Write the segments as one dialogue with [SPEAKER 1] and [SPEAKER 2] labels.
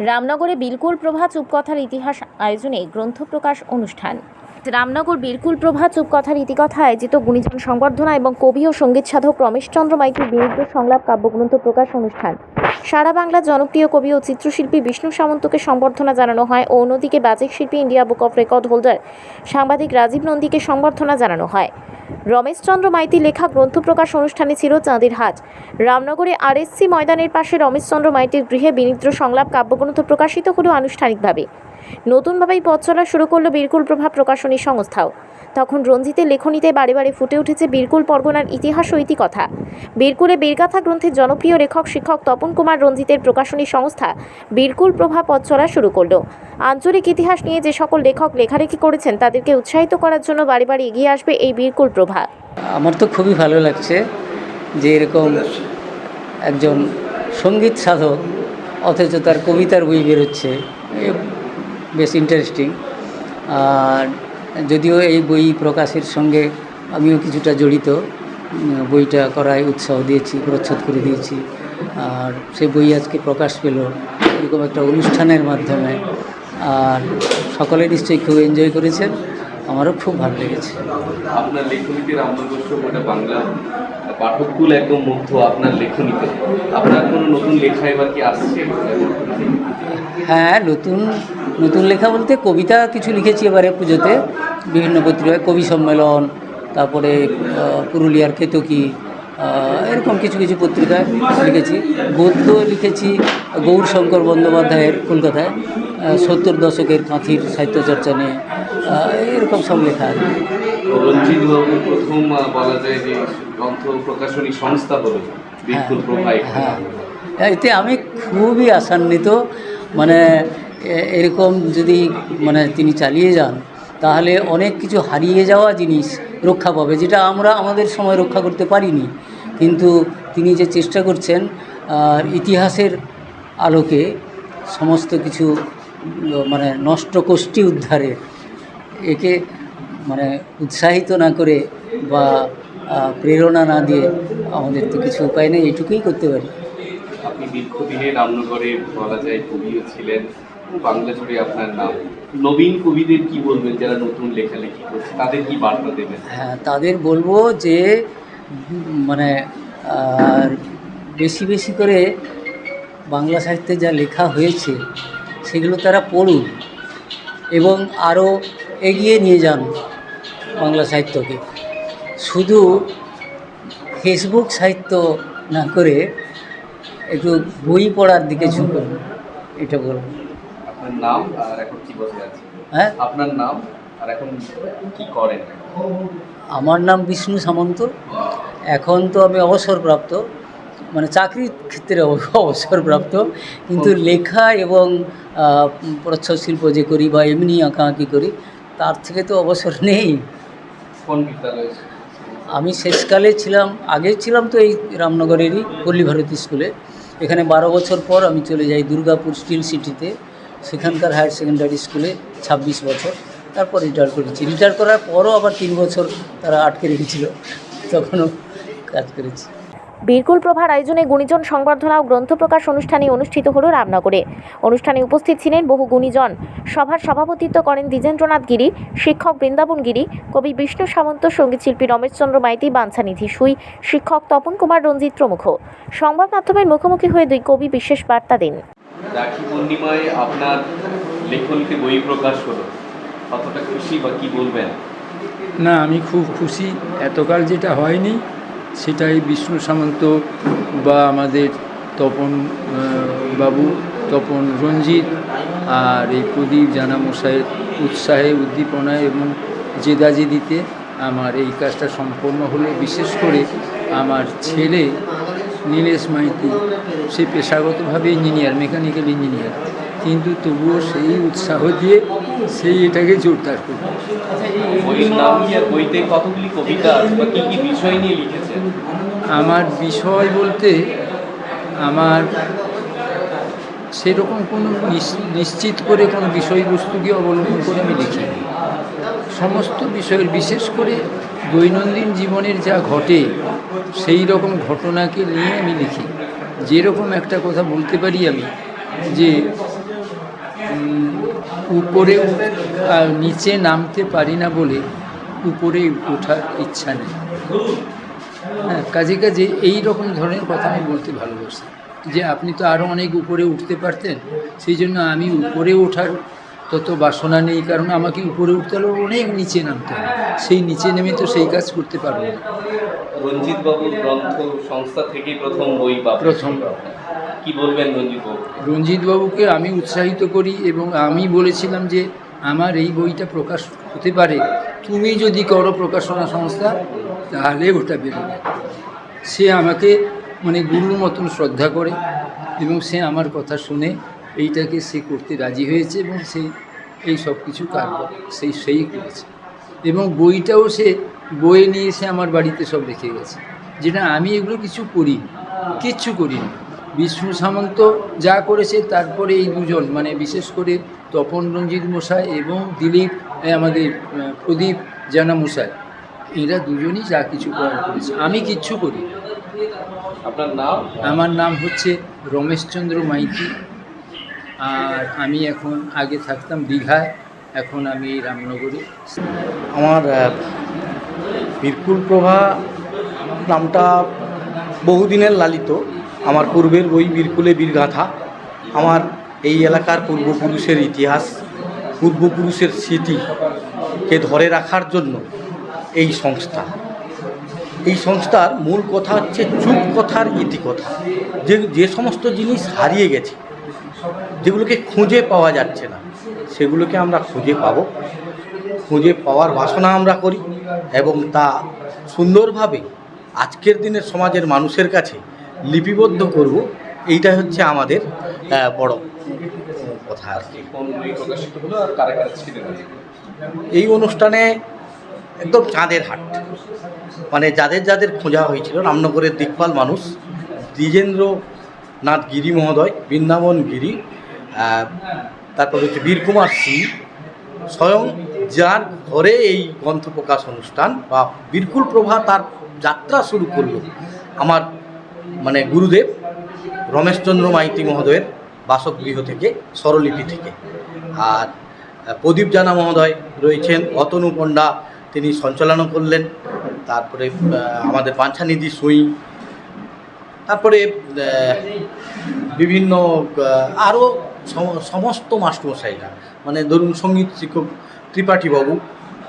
[SPEAKER 1] রামনগরে বিলকুল প্রভা চুপকথার ইতিহাস আয়োজনে গ্রন্থ প্রকাশ অনুষ্ঠান। রামনগর বীরকুল প্রভা চুপকথার ইতিকথা আয়োজিত গুণীজন সংবর্ধনা এবং কবি ও সংগীত সাধক রমেশচন্দ্র মাইকের বিরুদ্ধ সংলাপ কাব্যগ্রন্থ প্রকাশ অনুষ্ঠান। সারা বাংলার জনপ্রিয় কবি ও চিত্রশিল্পী বিষ্ণু সামন্তকে সংবর্ধনা জানানো হয় ও অন্যদিকে বাজিক শিল্পী India book of record holder সাংবাদিক রাজীব নন্দীকে সংবর্ধনা জানানো হয়। রমেশচন্দ্র মাইতি লেখা গ্রন্থ প্রকাশ অনুষ্ঠানে ছিল চাঁদের হাট। রামনগরে আরএসসি ময়দানের পাশে রমেশচন্দ্র মাইতির গৃহে বিনিদ্র সংলাপ কাব্যগ্রন্থ প্রকাশিত হলো আনুষ্ঠানিকভাবে। নতুনভাবেই পথ চলা শুরু করল বীরকুল প্রভাব প্রকাশনী সংস্থাও। তখন রঞ্জিতের লেখনীতে বারে বারে ফুটে উঠেছে বীরকুল পরগনার ইতিহাস ও ইতিকথা। বীরকুলে বীরগাথা গ্রন্থের জনপ্রিয় লেখক, শিক্ষক তপন কুমার রঞ্জিতের প্রকাশনী সংস্থা বীরকুল প্রভা পথ চলা শুরু করল। আঞ্চলিক ইতিহাস নিয়ে যে সকল লেখক লেখালেখি করেছেন, তাদেরকে উৎসাহিত করার জন্য বারে বারে এগিয়ে আসবে এই বীরকুল প্রভা।
[SPEAKER 2] আমার তো খুবই ভালো লাগছে যে এরকম একজন সংগীত সাধক, অথচ তার কবিতার বই বেরোচ্ছে বেশ ইন্টারেস্টিং আর যদিও এই বই প্রকাশের সঙ্গে আমিও কিছুটা জড়িত বইটা করায় উৎসাহ দিয়েছি, প্রচ্ছদ করে দিয়েছি। আর সেই বই আজকে প্রকাশ পেল এরকম একটা অনুষ্ঠানের মাধ্যমে। আর সকলে নিশ্চয়ই খুব এনজয় করেছেন, আমারও খুব ভালো লেগেছে।
[SPEAKER 3] আপনার রামনগর বাংলা পাঠককুল একদম মুগ্ধ আপনার লেখনীতে। আপনার কোনো নতুন লেখা এবার কি আসছে?
[SPEAKER 2] হ্যাঁ নতুন নতুন লেখা বলতে কবিতা কিছু লিখেছি এবারে পুজোতে, বিভিন্ন পত্রিকায়, কবি সম্মেলন, তারপরে পুরুলিয়ার কেতকী এরকম কিছু কিছু পত্রিকায় লিখেছি। গদ্য লিখেছি গৌরশঙ্কর বন্দ্যোপাধ্যায়ের কলকাতায় সত্তর দশকের কাঁথির সাহিত্য চর্চা নিয়ে এরকম সব লেখা আছে।
[SPEAKER 3] রঞ্জিত বাবু প্রথম বলা যায় যে গ্রন্থ প্রকাশনী সংস্থা হলো বিলকুল প্রভাই
[SPEAKER 2] হ্যাঁ। এতে আমি খুবই আশান্বিত। মানে এরকম যদি মানে তিনি চালিয়ে যান তাহলে অনেক কিছু হারিয়ে যাওয়া জিনিস রক্ষা পাবে যেটা আমরা আমাদের সময় রক্ষা করতে পারিনি। কিন্তু তিনি যে চেষ্টা করছেন ইতিহাসের আলোকে সমস্ত কিছু মানে নষ্ট কোষ্ঠী উদ্ধারে একে মানে উৎসাহিত না করে বা প্রেরণা না দিয়ে আমাদের তো কিছু উপায় নেই এটুকুই করতে পারি।
[SPEAKER 3] আপনি দীর্ঘদিনে রামনগরে বলা যায় কবিও ছিলেন। বাংলা জুড়ে আপনার নাম। নবীন কবিদের কি বলবেন? যারা নতুন লেখালেখি করছে তাদের কি বার্তা দেবেন?
[SPEAKER 2] হ্যাঁ তাদের বলব যে মানে বেশি বেশি করে বাংলা সাহিত্যে যা লেখা হয়েছে সেগুলো তারা পড়ুন এবং আরও এগিয়ে নিয়ে যান। বাংলা সাহিত্যকে। শুধু ফেসবুক সাহিত্য না করে একটু বই পড়ার দিকে ঝুঁকুন এটা বলব।
[SPEAKER 3] আপনার নাম আর এখন কি বসে আছে
[SPEAKER 2] হ্যাঁ?
[SPEAKER 3] আপনার নাম আর এখন কি করেন?
[SPEAKER 2] আমার নাম বিষ্ণু সামন্ত। এখন তো আমি অবসরপ্রাপ্ত মানে চাকরির ক্ষেত্রে অব- অবসরপ্রাপ্ত কিন্তু লেখা এবং প্রচ্ছদ শিল্প যে করি বা এমনি আঁকাআঁকি করি তার থেকে তো অবসর নেই।
[SPEAKER 3] কোন বিদ্যালয়ে
[SPEAKER 2] আমি শেষকালে ছিলাম আগে ছিলাম তো এই রামনগরেরই পল্লী ভারতী স্কুলে। এখানে বারো বছর পর আমি চলে যাই দুর্গাপুর স্টিল সিটিতে, সেখানকার হায়ার সেকেন্ডারি স্কুলে ছাব্বিশ বছর। তারপর রিটায়ার করেছি। রিটায়ার করার পরও আবার তিন বছর তারা আটকে রেখেছিল, তখনও কাজ করেছি।
[SPEAKER 1] বীরকুল প্রভার আয়োজনে গুণীজন সংবর্ধনা ও গ্রন্থ প্রকাশ অনুষ্ঠানে অনুষ্ঠিত হলো রামনগরে। অনুষ্ঠানে উপস্থিত ছিলেন বহু গুণীজন। সভার সভাপতিত্ব করেন দ্বিজেন্দ্রনাথ গিরি শিক্ষক বৃন্দাবন গিরি কবি বিষ্ণু সামন্ত সঙ্গীতশিল্পী রমেশচন্দ্র মাইতি বাঞ্ছানিধি সুই শিক্ষক তপন কুমার রঞ্জিত প্রমুখ। সংবাদ মাধ্যমের মুখোমুখি হয়ে দুই কবি বিশেষ বার্তা দেন।
[SPEAKER 3] রাখি পূর্ণিমায় আপনার লেখনীতে বই প্রকাশ হলো। কতটা খুশি বা কি বলবেন?
[SPEAKER 4] না আমি খুব খুশি। এতকাল যেটা হয়নি সেটাই বিষ্ণু সামন্ত বা আমাদের তপন বাবু, তপন রঞ্জিত আর এই প্রদীপ জানামশাইয়ের উৎসাহে, উদ্দীপনায় এবং জেদাজেদিতে আমার এই কাজটা সম্পন্ন হলো। বিশেষ করে আমার ছেলে নীলেশ মাইতি, সে পেশাগতভাবে ইঞ্জিনিয়ার মেকানিক্যাল ইঞ্জিনিয়ার কিন্তু তবুও সেই উৎসাহ দিয়ে সেই এটাকে জোরদার করবে।
[SPEAKER 3] লিখেছেন?
[SPEAKER 4] আমার বিষয় বলতে আমার সেরকম কোনো নিশ- নিশ্চিত করে কোনো বিষয়বস্তুকে অবলম্বন করে আমি লিখি সমস্ত বিষয়ের বিশেষ করে দৈনন্দিন জীবনের যা ঘটে সেই রকম ঘটনাকে নিয়ে আমি লিখি। যেরকম একটা কথা বলতে পারি আমি যে উপরে নিচে নামতে পারি না বলে উপরে ওঠার ইচ্ছা নেই। হ্যাঁ কাজে কাজে এই রকম ধরনের কথা আমি বলতে ভালোবাসি যে আপনি তো আরও অনেক উপরে উঠতে পারতেন সেই জন্য আমি উপরে ওঠার তত বাসনা নেই কারণ আমাকে উপরে উঠতে হলে অনেক নিচে নামতে হবে সেই নিচে নেমে তো সেই কাজ করতে পারব না।
[SPEAKER 3] রঞ্জিত বাবুর গ্রন্থ সংস্থা থেকেই প্রথম বই বা
[SPEAKER 4] প্রথম।
[SPEAKER 3] কি বলবেন রঞ্জিত বাবু
[SPEAKER 4] রঞ্জিতবাবুকে আমি উৎসাহিত করি এবং আমি বলেছিলাম যে আমার এই বইটা প্রকাশ হতে পারে। তুমি যদি করো প্রকাশনা সংস্থা, তাহলে ওটা বেরোবে। সে আমাকে মানে গুরুর মতন শ্রদ্ধা করে এবং সে আমার কথা শুনে এইটাকে সে করতে রাজি হয়েছে এবং সে এই সব কিছু কাজ সেই সেই করেছে। এবং বইটাও সে বয়ে নিয়ে এসে আমার বাড়িতে সব রেখে গেছে। যেটা আমি এগুলো কিছু করি কিচ্ছু করিনি। বিষ্ণু সামন্ত যা করেছে তারপরে এই দুজন মানে বিশেষ করে তপন রঞ্জিত মশাই এবং দিলীপ আমাদের প্রদীপ জানা মশাই এরা দুজনই যা কিছু করার করেছে। আমি কিচ্ছু করি
[SPEAKER 3] আপনার নাম?
[SPEAKER 4] আমার নাম হচ্ছে রমেশচন্দ্র মাইতি আর আমি এখন আগে থাকতাম দীঘায় এখন আমি এই রামনগরে।
[SPEAKER 5] আমার বীরকুল প্রভা নামটা বহুদিনের লালিত। আমার পূর্বের বই বীরকুলে বীরগাথা, আমার এই এলাকার পূর্বপুরুষের ইতিহাস, পূর্বপুরুষের স্মৃতিকে ধরে রাখার জন্য এই সংস্থা। এই সংস্থার মূল কথা হচ্ছে চুপ কথার ইতিকথা যে যে সমস্ত জিনিস হারিয়ে গেছে, যেগুলোকে খুঁজে পাওয়া যাচ্ছে না, সেগুলোকে আমরা খুঁজে পাবো। খুঁজে পাওয়ার বাসনা আমরা করি এবং তা সুন্দরভাবে আজকের দিনের সমাজের মানুষের কাছে লিপিবদ্ধ করব, এইটাই হচ্ছে আমাদের বড় কথা আর কি। এই অনুষ্ঠানে একদম চাঁদের হাট। মানে যাদের যাদের খোঁজা হয়েছিল, রামনগরের দিকপাল মানুষ, দ্বিজেন্দ্রনাথ গিরি মহোদয়, বৃন্দাবন গিরি তারপর হচ্ছে বীরকুমার সিং, স্বয়ং যার ঘরে এই গ্রন্থ প্রকাশ অনুষ্ঠান বা বীরকুল প্রভা তার যাত্রা শুরু করল। আমার মানে গুরুদেব রমেশচন্দ্র মাইতি মহোদয়ের বাসগৃহ থেকে স্বরলিপি থেকে। আর প্রদীপ জানা মহোদয় রয়েছেন অতনু পণ্ডা তিনি সঞ্চালনা করলেন তারপরে আমাদের বাঞ্ছানিধি সুই তারপরে বিভিন্ন আরও সমস্ত মাস্টারমশাইরা মানে ধরুন সংগীত শিক্ষক ত্রিপাঠীবাবু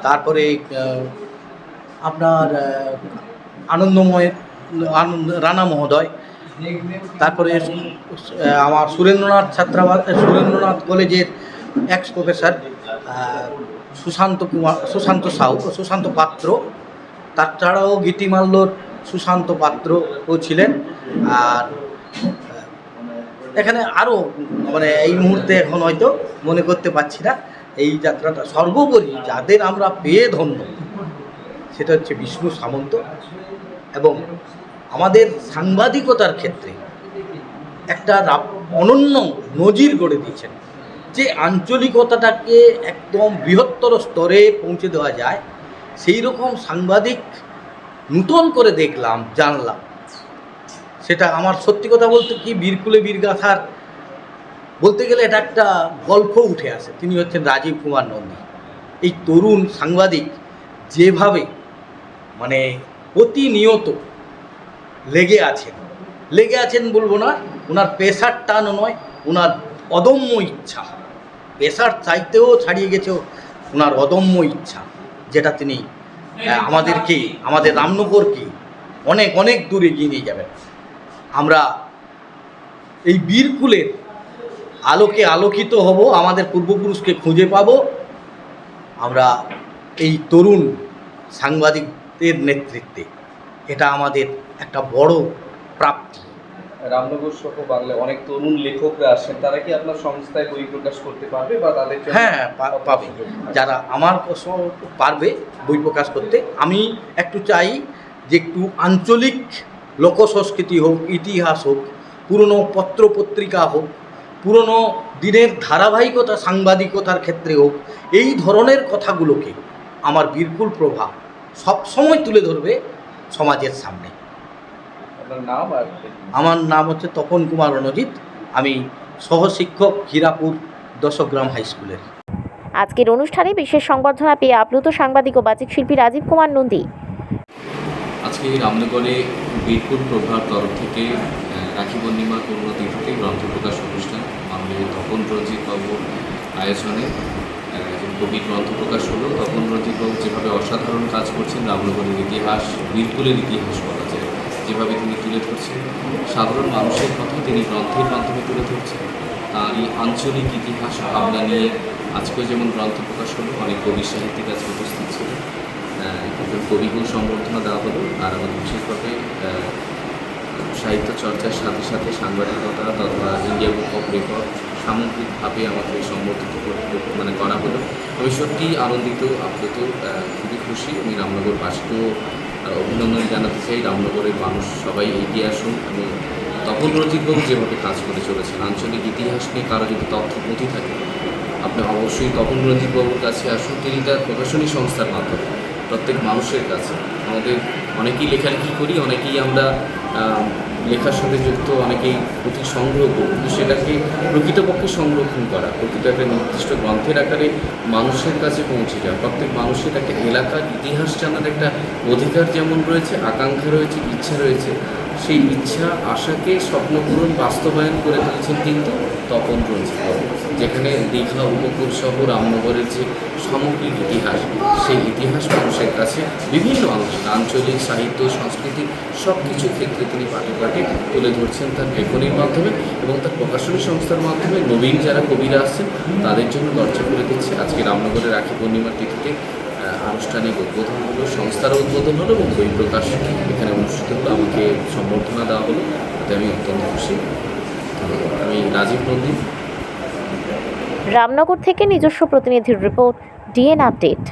[SPEAKER 5] তারপরে আপনার আহ, আনন্দময় আনন্দ রানা মহোদয়। তারপরে আমার সুরেন্দ্রনাথ ছাত্রাবাস সুরেন্দ্রনাথ কলেজের এক্স প্রফেসর সুশান্ত কুমার, সুশান্ত সাউ সুশান্ত পাত্র। তাছাড়াও গীতিমাল্যর সুশান্ত পাত্রও ছিলেন। আর এখানে আরও মানে এই মুহূর্তে এখন হয়তো মনে করতে পারছি না, এই যাত্রাটা সর্বোপরি যাদের আমরা পেয়ে ধন্য, সেটা হচ্ছে বিষ্ণু সামন্ত। এবং আমাদের সাংবাদিকতার ক্ষেত্রে একটা অনন্য নজির গড়ে দিয়েছেন। যে আঞ্চলিকতাটাকে একদম বৃহত্তর স্তরে পৌঁছে দেওয়া যায়, সেই রকম সাংবাদিক নূতন করে দেখলাম, জানলাম। সেটা আমার সত্যি কথা বলতে কি বীরকুলে বীরগাথার, বলতে গেলে এটা একটা গল্প উঠে আসে। তিনি হচ্ছেন রাজীব কুমার নন্দী। এই তরুণ সাংবাদিক যেভাবে মানে প্রতিনিয়ত লেগে আছেন। লেগে আছেন বলব না ওনার পেশার টানও নয় ওনার অদম্য ইচ্ছা। পেশার চাইতেও ছাড়িয়ে গেছে ওনার অদম্য ইচ্ছা, যেটা তিনি আমাদেরকে, আমাদের রামনগরকে অনেক অনেক দূরে এগিয়ে নিয়ে যাবেন। আমরা এই বীরকুলের আলোকে আলোকিত হব, আমাদের পূর্বপুরুষকে খুঁজে পাব। আমরা এই তরুণ সাংবাদিকদের নেতৃত্বে। এটা আমাদের একটা বড় প্রাপ্তি।
[SPEAKER 3] রামনগর সহ বাংলায় অনেক তরুণ লেখকরা আসেন তারা কি আপনার সংস্থায় বই প্রকাশ করতে পারবে বা তাদের
[SPEAKER 5] হ্যাঁ পাবে। যারা আমার পারবে বই প্রকাশ করতে আমি একটু চাই যে একটু আঞ্চলিক লোক সংস্কৃতি হোক ইতিহাস হোক পুরনো পত্র পত্রিকা হোক পুরনো দিনের ধারাবাহিকতা সাংবাদিকতার ক্ষেত্রে হোক এই ধরনের কথাগুলোকে আমার বীরকুল প্রভা সবসময় তুলে ধরবে সমাজের সামনে।
[SPEAKER 3] নাম
[SPEAKER 5] আমার নাম হচ্ছে তপন কুমার রণজিৎ। আমি সহশিক্ষক হীরাপুর দশগ্রাম হাই স্কুলের।
[SPEAKER 1] আজকের অনুষ্ঠানে বিশেষ সংবর্ধনা পেয়ে আপ্লুত সাংবাদিক ও বাচিক শিল্পী রাজীব কুমার নন্দী।
[SPEAKER 3] আজকে রামনগরে বীরপুর প্রভার তরফ থেকে রাখি পূর্ণিমা পূর্ণতিথিতে গ্রন্থ প্রকাশ অনুষ্ঠান। মাননীয় তপন রঞ্জিত বাবুর আয়োজনে কবির গ্রন্থ প্রকাশ হলো তপন রঞ্জিত যেভাবে অসাধারণ কাজ করছেন রামনগরের ইতিহাস বীরপুরের ইতিহাস বলা যায়। যেভাবে তিনি তুলে ধরছেন, সাধারণ মানুষের কথা তিনি গ্রন্থের মাধ্যমে তুলে ধরছেন। তারই আঞ্চলিক ইতিহাস ভাবনা নিয়ে আজকেও যেমন গ্রন্থ প্রকাশ হলো, অনেক কবি সাহিত্যিক আজকে উপস্থিত ছিলেন। একজন কবিগুণ সম্বর্ধনা দেওয়া হলো, আর আমাদের বিশেষভাবে সাহিত্য চর্চার সাথে সাথে সাংবাদিকতা তথা ইন্ডিয়া বুক অফ রেকর্ড সামগ্রিকভাবে আমাকে সম্বর্ধিত মানে করা হলো। আমি সত্যিই আনন্দিত, আপ্লুত খুবই খুশি। আমি রামনগরবাসীকেও অভিনন্দন জানাতে চাই। রামনগরের মানুষ সবাই এগিয়ে আসুন আমি তপন রঞ্জিতবাবু যেভাবে কাজ করে চলেছেন, আঞ্চলিক ইতিহাস নিয়ে কারও যদি তথ্য পুঁথি থাকে, আপনি অবশ্যই তপন রঞ্জিতবাবুর কাছে আসুন। তিনি তার প্রকাশনী সংস্থার মাধ্যমে, প্রত্যেক মানুষের কাছে। আমাদের অনেকেই লেখালেখি করি, অনেকেই আমরা লেখার সাথে যুক্ত অনেকেই পুঁথি সংগ্রহ কিন্তু সেটাকে প্রকৃতপক্ষে সংরক্ষণ করা, প্রকৃত একটা নির্দিষ্ট গ্রন্থের আকারে মানুষের কাছে পৌঁছে যাওয়া, প্রত্যেক মানুষের একটা এলাকার ইতিহাস জানার একটা অধিকার যেমন রয়েছে, আকাঙ্ক্ষা রয়েছে, ইচ্ছা রয়েছে সেই ইচ্ছা, আশাকে স্বপ্নপূরণ, বাস্তবায়ন করে তুলেছেন কিন্তু তপন রঞ্জিত। যেখানে দীঘা উপকূল সহ রামনগরের যে সামগ্রিক ইতিহাস, সেই ইতিহাস মানুষের কাছে বিভিন্ন অংশে আঞ্চলিক সাহিত্য সংস্কৃতি সব কিছু ক্ষেত্রে তিনি পাঠে পাঠে তুলে ধরছেন তার লেখনীর মাধ্যমে এবং তার প্রকাশনী সংস্থার মাধ্যমে। নবীন যারা কবিরা আসছেন, তাদের জন্য দরজা করে দিচ্ছে আজকে রামনগরের রাখি পূর্ণিমার তিথিতে। আনুষ্ঠানিক উদ্বোধন হলো, সংস্থার উদ্বোধন হলো এবং বই প্রকাশ এখানে অনুষ্ঠিত হলো। আমাকে সম্বর্ধনা দেওয়া হলো, তাতে আমি অত্যন্ত খুশি। আমি রাজীব নন্দী।
[SPEAKER 1] রামনগর থেকে নিজস্ব প্রতিনিধির রিপোর্ট ডিএন আপডেট